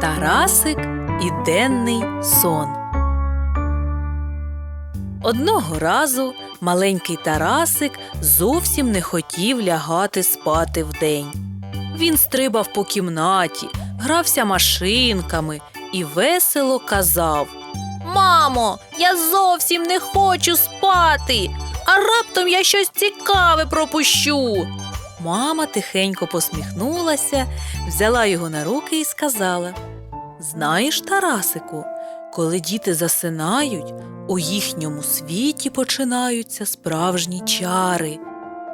Тарасик і денний сон. Одного разу маленький Тарасик зовсім не хотів лягати спати вдень. Він стрибав по кімнаті, грався машинками і весело казав Мамо, я зовсім не хочу спати, а раптом я щось цікаве пропущу. Мама тихенько посміхнулася, взяла його на руки і сказала Знаєш, Тарасику, коли діти засинають, у їхньому світі починаються справжні чари.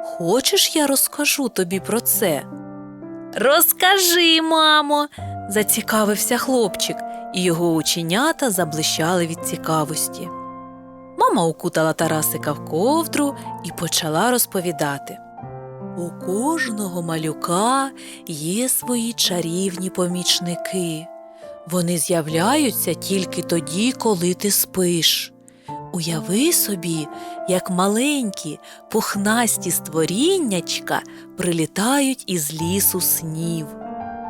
Хочеш, я розкажу тобі про це? Розкажи, мамо, зацікавився хлопчик, і його оченята заблищали від цікавості. Мама укутала Тарасика в ковдру і почала розповідати. У кожного малюка є свої чарівні помічники. Вони з'являються тільки тоді, коли ти спиш. Уяви собі, як маленькі пухнасті створіннячка прилітають із лісу снів.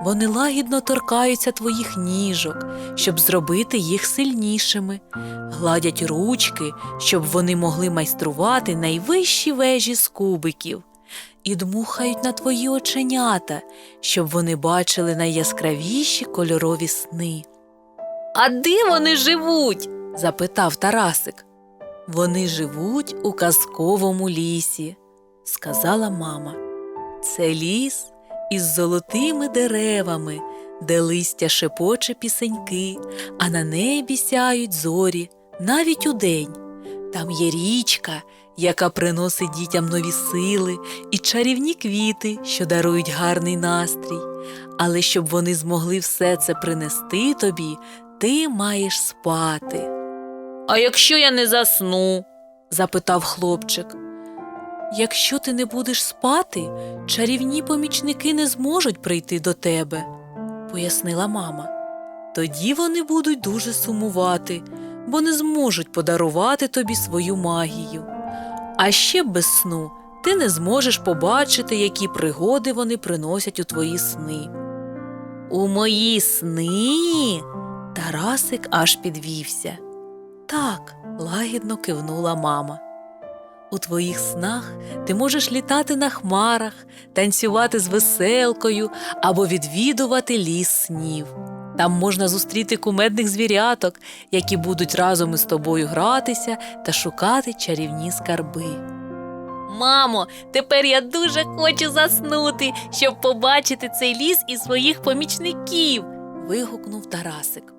Вони лагідно торкаються твоїх ніжок, щоб зробити їх сильнішими, гладять ручки, щоб вони могли майструвати найвищі вежі з кубиків, і дмухають на твої оченята, щоб вони бачили найяскравіші кольорові сни. А де вони живуть? запитав Тарасик. Вони живуть у казковому лісі, сказала мама. Це ліс із золотими деревами, де листя шепоче пісеньки, а на небі сяють зорі навіть удень. Там є річка, яка приносить дітям нові сили, і чарівні квіти, що дарують гарний настрій. Але щоб вони змогли все це принести тобі, ти маєш спати. А якщо я не засну? запитав хлопчик. Якщо ти не будеш спати, чарівні помічники не зможуть прийти до тебе, пояснила мама. Тоді вони будуть дуже сумувати, бо не зможуть подарувати тобі свою магію. А ще без сну ти не зможеш побачити, які пригоди вони приносять у твої сни. У мої сни? Тарасик аж підвівся. Так, лагідно кивнула мама. У твоїх снах ти можеш літати на хмарах, танцювати з веселкою або відвідувати ліс снів. Там можна зустріти кумедних звіряток, які будуть разом із тобою гратися та шукати чарівні скарби. Мамо, тепер я дуже хочу заснути, щоб побачити цей ліс і своїх помічників. вигукнув Тарасик.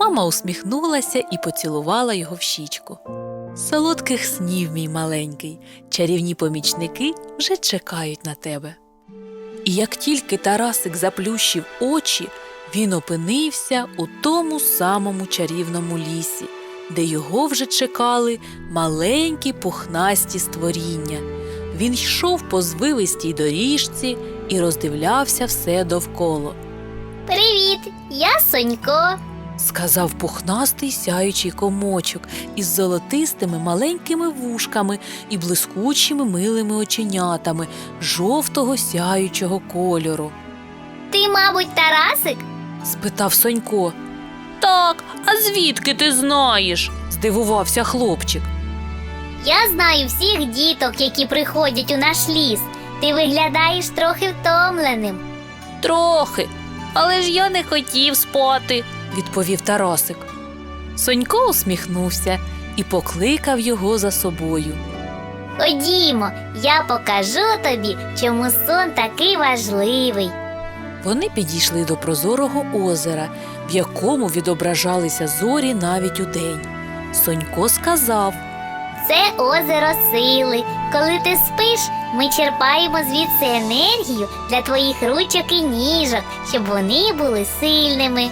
Мама усміхнулася і поцілувала його в щічку. Солодких снів, мій маленький, чарівні помічники вже чекають на тебе. І як тільки Тарасик заплющив очі, він опинився у тому самому чарівному лісі, де його вже чекали маленькі пухнасті створіння. Він йшов по звивистій доріжці і роздивлявся все довкола. Привіт, я Сонько. сказав пухнастий сяючий комочок із золотистими маленькими вушками і блискучими милими оченятами жовтого сяючого кольору. Ти, мабуть, Тарасик? Спитав Сонько. Так, а звідки ти знаєш? здивувався хлопчик. Я знаю всіх діток, які приходять у наш ліс. Ти виглядаєш трохи втомленим. Трохи, але ж я не хотів спати, відповів Тарасик. Сонько усміхнувся і покликав його за собою. Ходімо, я покажу тобі, чому сон такий важливий. Вони підійшли до прозорого озера, в якому відображалися зорі навіть удень. Сонько сказав Це озеро сили. Коли ти спиш, ми черпаємо звідси енергію для твоїх ручок і ніжок, щоб вони були сильними.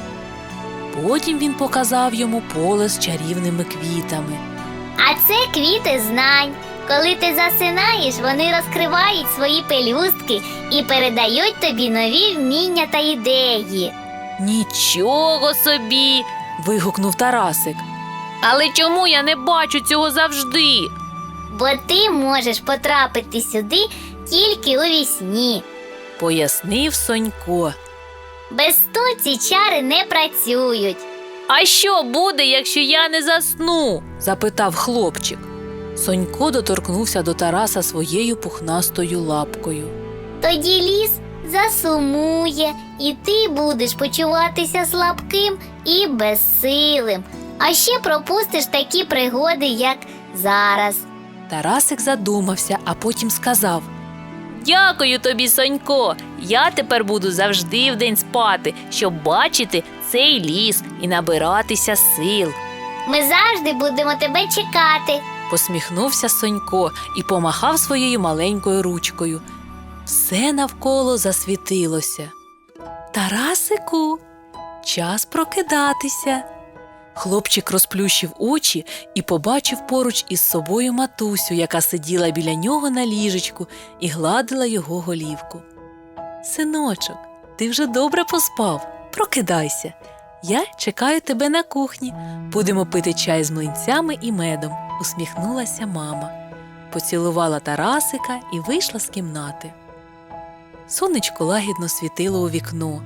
Потім він показав йому поле з чарівними квітами. А це квіти знань. Коли ти засинаєш, вони розкривають свої пелюстки і передають тобі нові вміння та ідеї. Нічого собі. вигукнув Тарасик. Але чому я не бачу цього завжди? Бо ти можеш потрапити сюди тільки у вісні. пояснив Сонько. Без сну ці чари не працюють. А що буде, якщо я не засну? запитав хлопчик. Сонько доторкнувся до Тараса своєю пухнастою лапкою. Тоді ліс засумує, і ти будеш почуватися слабким і безсилим. А ще пропустиш такі пригоди, як зараз. Тарасик задумався, а потім сказав: Дякую тобі, Сонько. Я тепер буду завжди вдень спати, щоб бачити цей ліс і набиратися сил. Ми завжди будемо тебе чекати. Посміхнувся Сонько і помахав своєю маленькою ручкою. Все навколо засвітилося. Тарасику, час прокидатися. Хлопчик розплющив очі і побачив поруч із собою матусю, яка сиділа біля нього на ліжечку і гладила його голівку. Синочок, ти вже добре поспав. Прокидайся. Я чекаю тебе на кухні. Будемо пити чай з млинцями і медом, усміхнулася мама. Поцілувала Тарасика і вийшла з кімнати. Сонечко лагідно світило у вікно.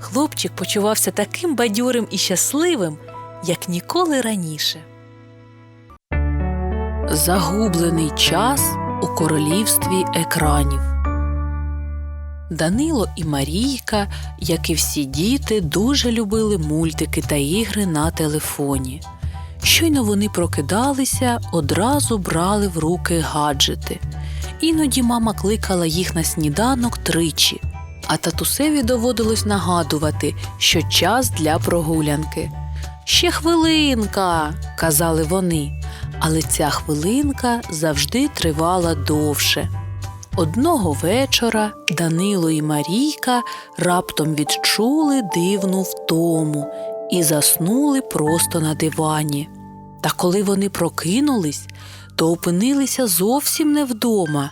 Хлопчик почувався таким бадьорим і щасливим, як ніколи раніше. Загублений час у королівстві екранів. Данило і Марійка, як і всі діти, дуже любили мультики та ігри на телефоні. Щойно вони прокидалися, одразу брали в руки гаджети. Іноді мама кликала їх на сніданок тричі, а татусеві доводилось нагадувати, що час для прогулянки. Ще хвилинка, казали вони, але ця хвилинка завжди тривала довше. Одного вечора Данило і Марійка раптом відчули дивну втому і заснули просто на дивані. Та коли вони прокинулись, то опинилися зовсім не вдома.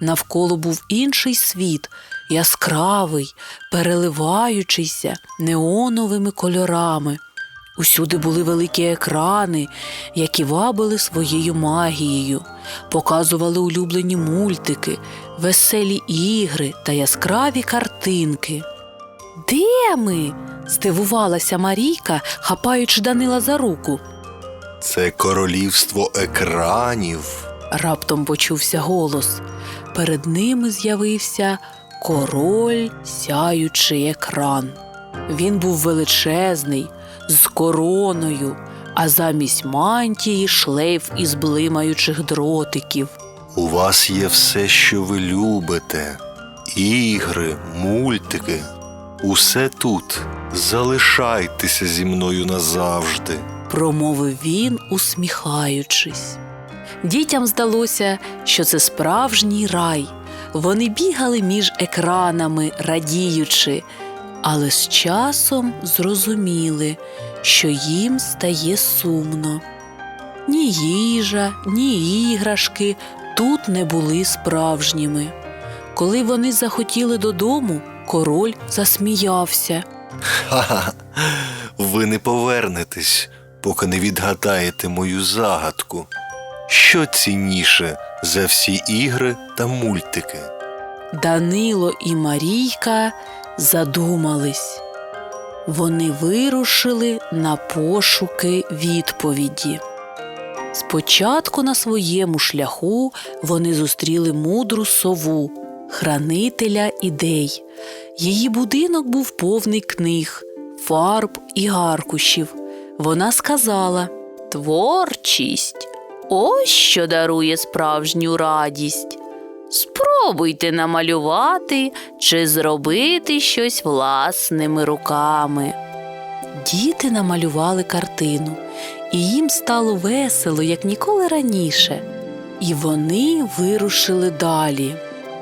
Навколо був інший світ, яскравий, переливаючийся неоновими кольорами. Усюди були великі екрани, які вабили своєю магією, показували улюблені мультики, веселі ігри та яскраві картинки. Де ми? здивувалася Марійка, хапаючи Данила за руку. Це королівство екранів. Раптом почувся голос. Перед ними з'явився король, сяючий екран. Він був величезний, з короною, а замість мантії шлейф із блимаючих дротиків. У вас є все, що ви любите: ігри, мультики. Усе тут. Залишайтеся зі мною назавжди. Промовив він, усміхаючись. Дітям здалося, що це справжній рай. Вони бігали між екранами, радіючи, але з часом зрозуміли, що їм стає сумно. Ні їжа, ні іграшки тут не були справжніми. Коли вони захотіли додому, король засміявся. Ха-ха. Ви не повернетесь, поки не відгадаєте мою загадку. Що цінніше за всі ігри та мультики? Данило і Марійка задумались. Вони вирушили на пошуки відповіді. Спочатку на своєму шляху вони зустріли мудру сову, хранителя ідей. Її будинок був повний книг, фарб і аркушів. Вона сказала Творчість ось що дарує справжню радість. Спробуйте намалювати чи зробити щось власними руками. Діти намалювали картину, і їм стало весело, як ніколи раніше. І вони вирушили далі.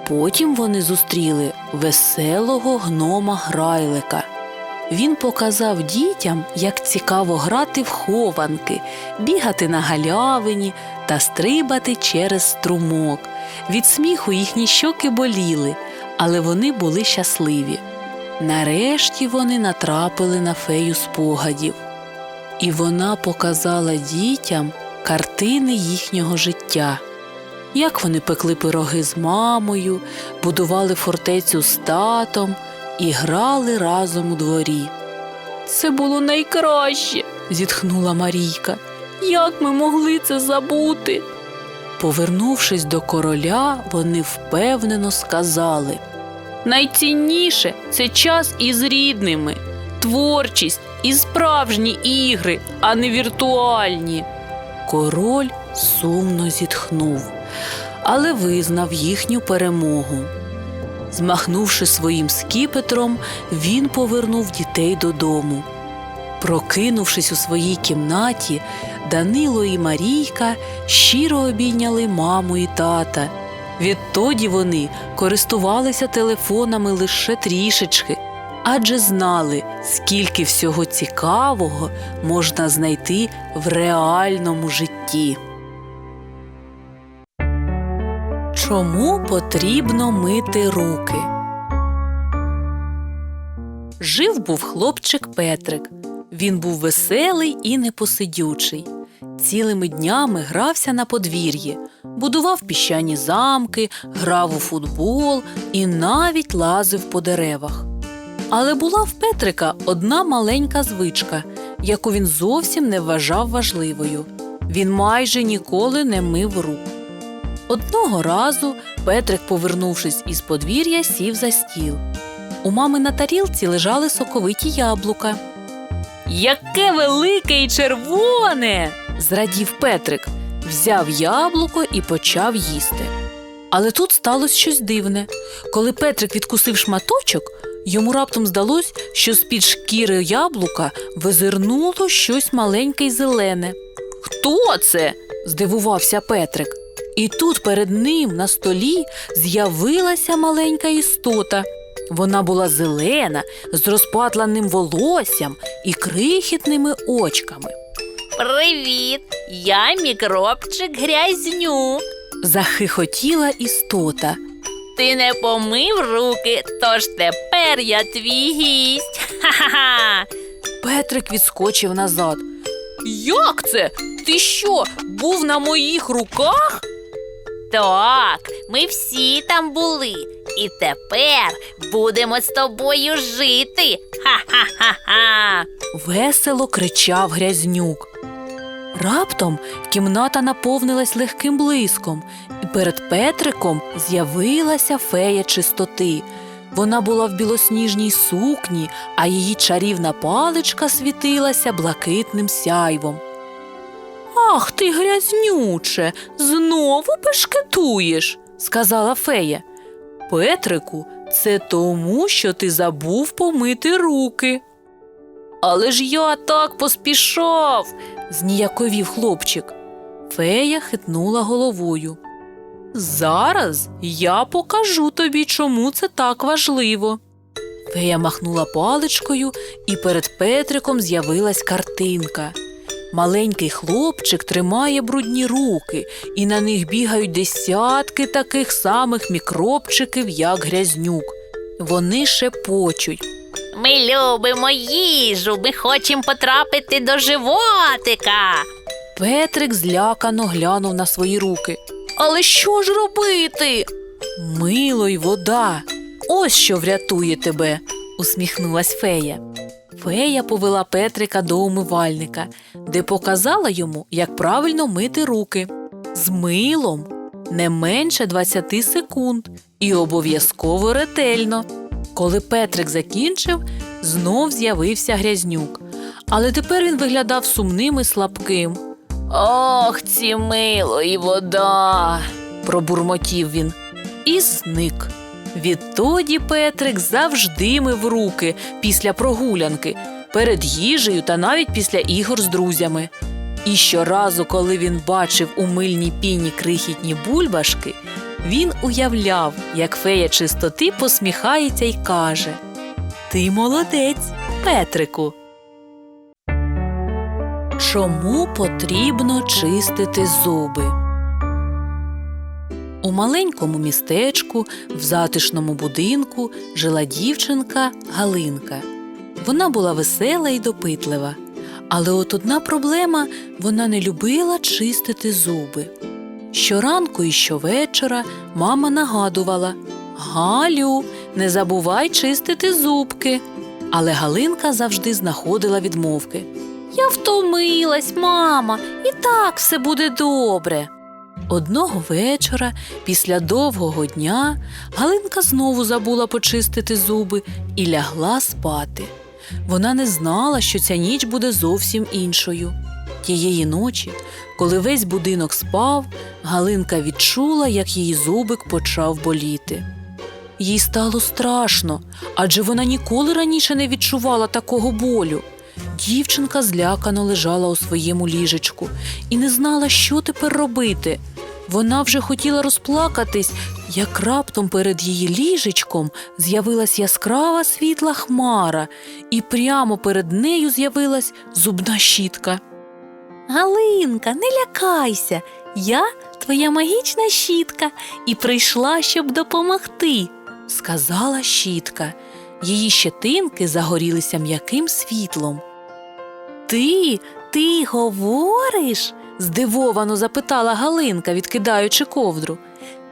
Потім вони зустріли веселого гнома Грайлика. Він показав дітям, як цікаво грати в хованки, бігати на галявині та стрибати через струмок. Від сміху їхні щоки боліли, але вони були щасливі. Нарешті вони натрапили на фею спогадів, і вона показала дітям картини їхнього життя. Як вони пекли пироги з мамою, будували фортецю з татом, і грали разом у дворі. Це було найкраще, зітхнула Марійка. Як ми могли це забути? Повернувшись до короля, вони впевнено сказали Найцінніше це час із рідними, творчість і справжні ігри, а не віртуальні. Король сумно зітхнув, але визнав їхню перемогу. Змахнувши своїм скіпетром, він повернув дітей додому. Прокинувшись у своїй кімнаті, Данило і Марійка щиро обійняли маму і тата. Відтоді вони користувалися телефонами лише трішечки, адже знали, скільки всього цікавого можна знайти в реальному житті. Чому потрібно мити руки? Жив був хлопчик Петрик. Він був веселий і непосидючий. Цілими днями грався на подвір'ї, будував піщані замки, грав у футбол і навіть лазив по деревах. Але була в Петрика одна маленька звичка, яку він зовсім не вважав важливою. Він майже ніколи не мив рук. Одного разу Петрик, повернувшись із подвір'я, сів за стіл. У мами на тарілці лежали соковиті яблука. Яке велике і червоне. зрадів Петрик, взяв яблуко і почав їсти. Але тут сталося щось дивне. Коли Петрик відкусив шматочок, йому раптом здалось, що з-під шкіри яблука визирнуло щось маленьке й зелене. Хто це? здивувався Петрик. І тут перед ним на столі з'явилася маленька істота. Вона була зелена, з розпатланим волоссям і крихітними очками. Привіт! Я мікробчик грязнюк. Захихотіла істота. Ти не помив руки, тож тепер я твій гість. Ха-ха-ха! Петрик відскочив назад. Як це? Ти що, був на моїх руках? Так, ми всі там були. І тепер будемо з тобою жити. Ха-ха-ха-ха! Весело кричав грязнюк. Раптом кімната наповнилась легким блиском, і перед Петриком з'явилася фея чистоти. Вона була в білосніжній сукні, а її чарівна паличка світилася блакитним сяйвом. Ах ти, грязнюче, знову бешкетуєш, сказала фея. Петрику, це тому, що ти забув помити руки. Але ж я так поспішав, зніяковів хлопчик. Фея хитнула головою. Зараз я покажу тобі, чому це так важливо. Фея махнула паличкою, і перед Петриком з'явилась картинка. Маленький хлопчик тримає брудні руки, і на них бігають десятки таких самих мікробчиків, як грязнюк. Вони шепочуть. Ми любимо їжу, ми хочемо потрапити до животика. Петрик злякано глянув на свої руки. Але що ж робити? Мило й вода. Ось що врятує тебе, усміхнулась фея. Фея повела Петрика до умивальника, де показала йому, як правильно мити руки. З милом не менше 20 секунд і обов'язково ретельно. Коли Петрик закінчив, знов з'явився грязнюк. Але тепер він виглядав сумним і слабким. Ох, ці мило і вода. пробурмотів він і зник. Відтоді Петрик завжди мив руки після прогулянки, перед їжею та навіть після ігор з друзями. І щоразу, коли він бачив у мильній піні крихітні бульбашки, він уявляв, як фея чистоти посміхається й каже: Ти молодець, Петрику. Чому потрібно чистити зуби? У маленькому містечку, в затишному будинку, жила дівчинка Галинка. Вона була весела і допитлива. Але от одна проблема вона не любила чистити зуби. Щоранку і щовечора мама нагадувала Галю, не забувай чистити зубки. Але Галинка завжди знаходила відмовки. Я втомилась, мама, і так все буде добре. Одного вечора, після довгого дня, Галинка знову забула почистити зуби і лягла спати. Вона не знала, що ця ніч буде зовсім іншою. Тієї ночі, коли весь будинок спав, Галинка відчула, як її зубик почав боліти. Їй стало страшно, адже вона ніколи раніше не відчувала такого болю. Дівчинка злякано лежала у своєму ліжечку і не знала, що тепер робити. Вона вже хотіла розплакатись, як раптом перед її ліжечком з'явилась яскрава світла хмара, і прямо перед нею з'явилась зубна щітка. Галинка, не лякайся, я твоя магічна щітка і прийшла, щоб допомогти, сказала щітка. Її щетинки загорілися м'яким світлом. Ти, ти говориш? Здивовано запитала Галинка, відкидаючи ковдру.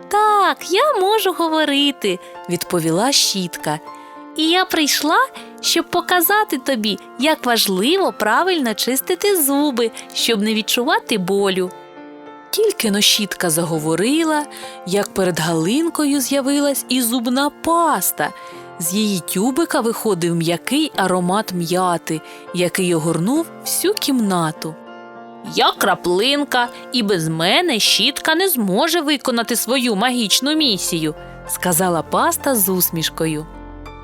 Так, я можу говорити, відповіла щітка. І я прийшла, щоб показати тобі, як важливо правильно чистити зуби, щоб не відчувати болю. Тільки но щітка заговорила, як перед Галинкою з'явилась і зубна паста. З її тюбика виходив м'який аромат м'яти, який огорнув всю кімнату. Я краплинка, і без мене щітка не зможе виконати свою магічну місію, сказала паста з усмішкою.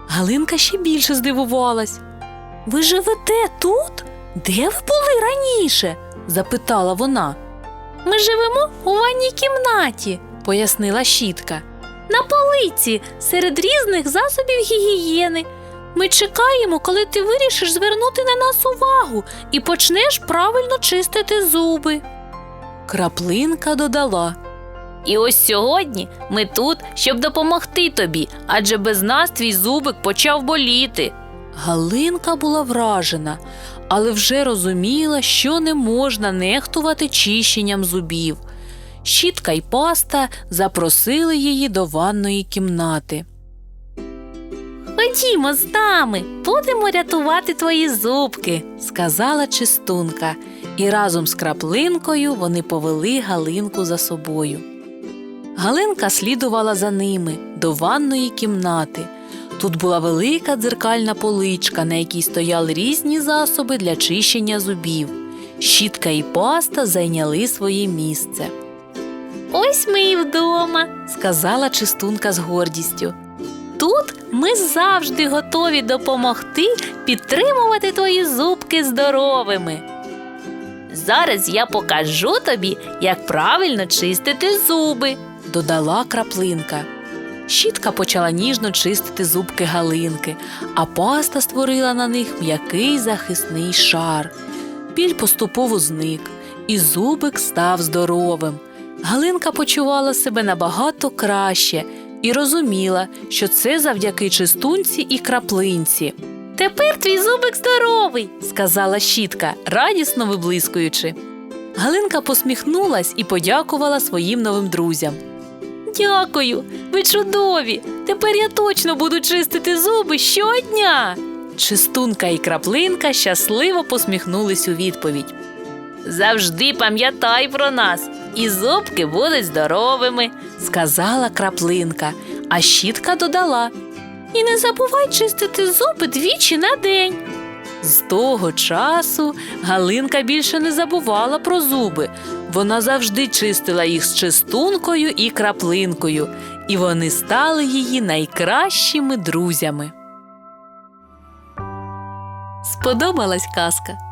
Галинка ще більше здивувалась. Ви живете тут? Де ви були раніше? запитала вона. Ми живемо у ванній кімнаті, пояснила щітка. На полиці серед різних засобів гігієни. Ми чекаємо, коли ти вирішиш звернути на нас увагу і почнеш правильно чистити зуби. Краплинка додала. І ось сьогодні ми тут, щоб допомогти тобі, адже без нас твій зубик почав боліти. Галинка була вражена, але вже розуміла, що не можна нехтувати чищенням зубів. Щітка й паста запросили її до ванної кімнати. Ходімо з нами, будемо рятувати твої зубки, сказала чистунка, і разом з краплинкою вони повели Галинку за собою. Галинка слідувала за ними до ванної кімнати. Тут була велика дзеркальна поличка, на якій стояли різні засоби для чищення зубів. Щітка і паста зайняли своє місце. Ось ми і вдома, сказала чистунка з гордістю. Тут ми завжди готові допомогти підтримувати твої зубки здоровими. Зараз я покажу тобі, як правильно чистити зуби, додала краплинка. Щітка почала ніжно чистити зубки Галинки, а паста створила на них м'який захисний шар. Біль поступово зник, і зубик став здоровим. Галинка почувала себе набагато краще і розуміла, що це завдяки чистунці і краплинці. Тепер твій зубик здоровий, сказала щітка, радісно виблискуючи. Галинка посміхнулась і подякувала своїм новим друзям. Дякую, ви чудові. Тепер я точно буду чистити зуби щодня. Чистунка і краплинка щасливо посміхнулись у відповідь. Завжди пам'ятай про нас, і зубки будуть здоровими, сказала краплинка, а щітка додала. І не забувай чистити зуби двічі на день. З того часу Галинка більше не забувала про зуби. Вона завжди чистила їх з чистункою і краплинкою, і вони стали її найкращими друзями. Сподобалась казка?